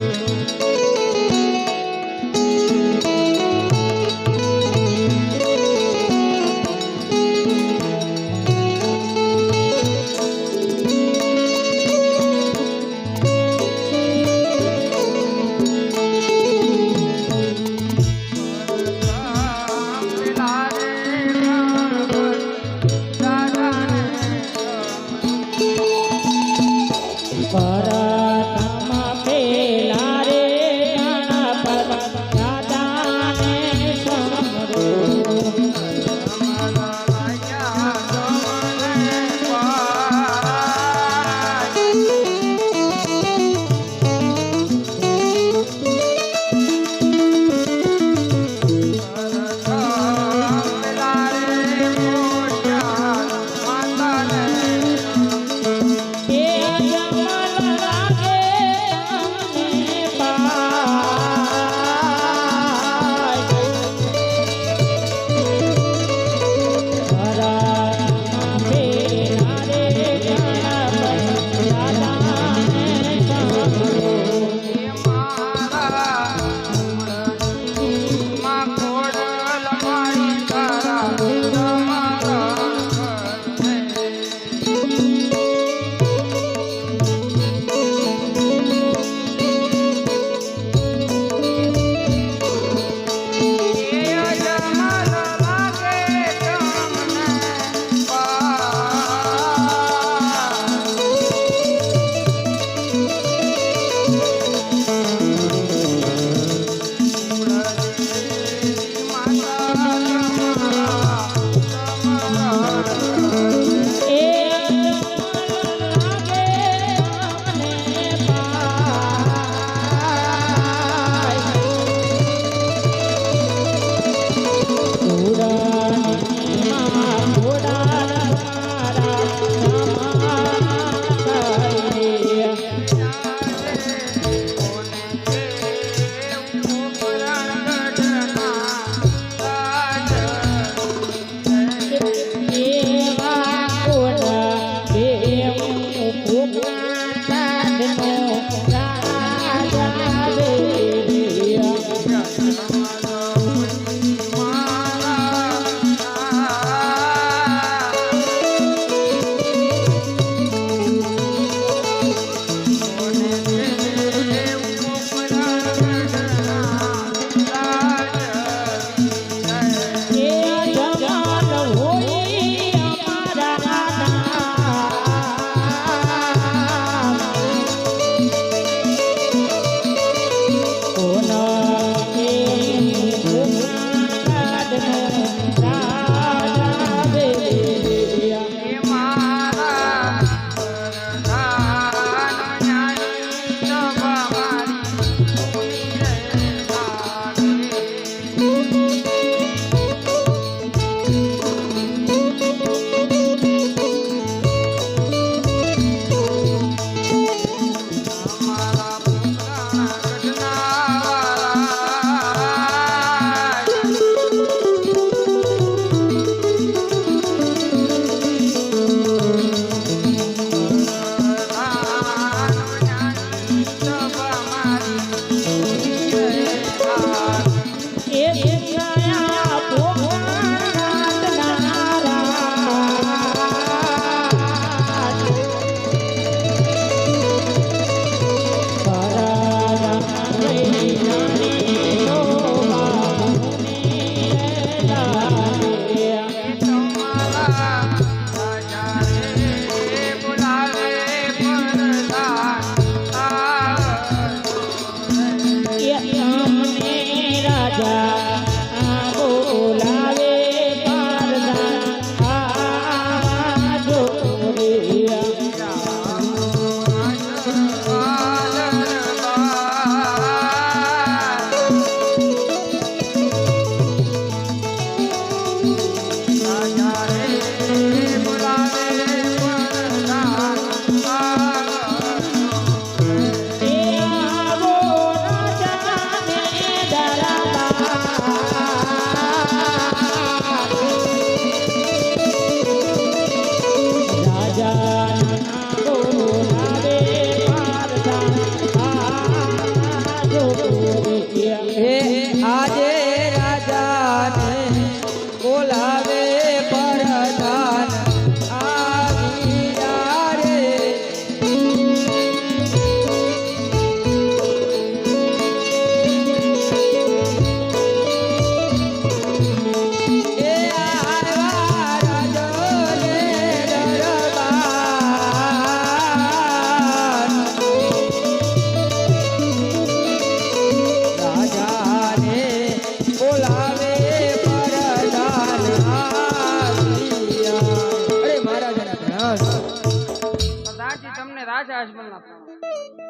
Música હે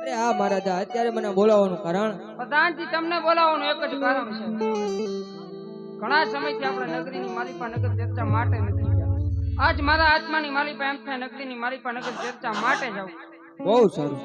અરે આ મહારાજા અત્યારે મને બોલાવવાનું કારણ? પ્રધાનજી તમને બોલાવવાનું એક જ કારણ છે. ઘણા સમયથી આપણે નગરીની માલિકા નગર ચર્ચા માટે નથી આજ મારા આત્માની માલિકા એમ થાય નગરીની માલિકા નગર ચર્ચા માટે જાવ બહુ સારું.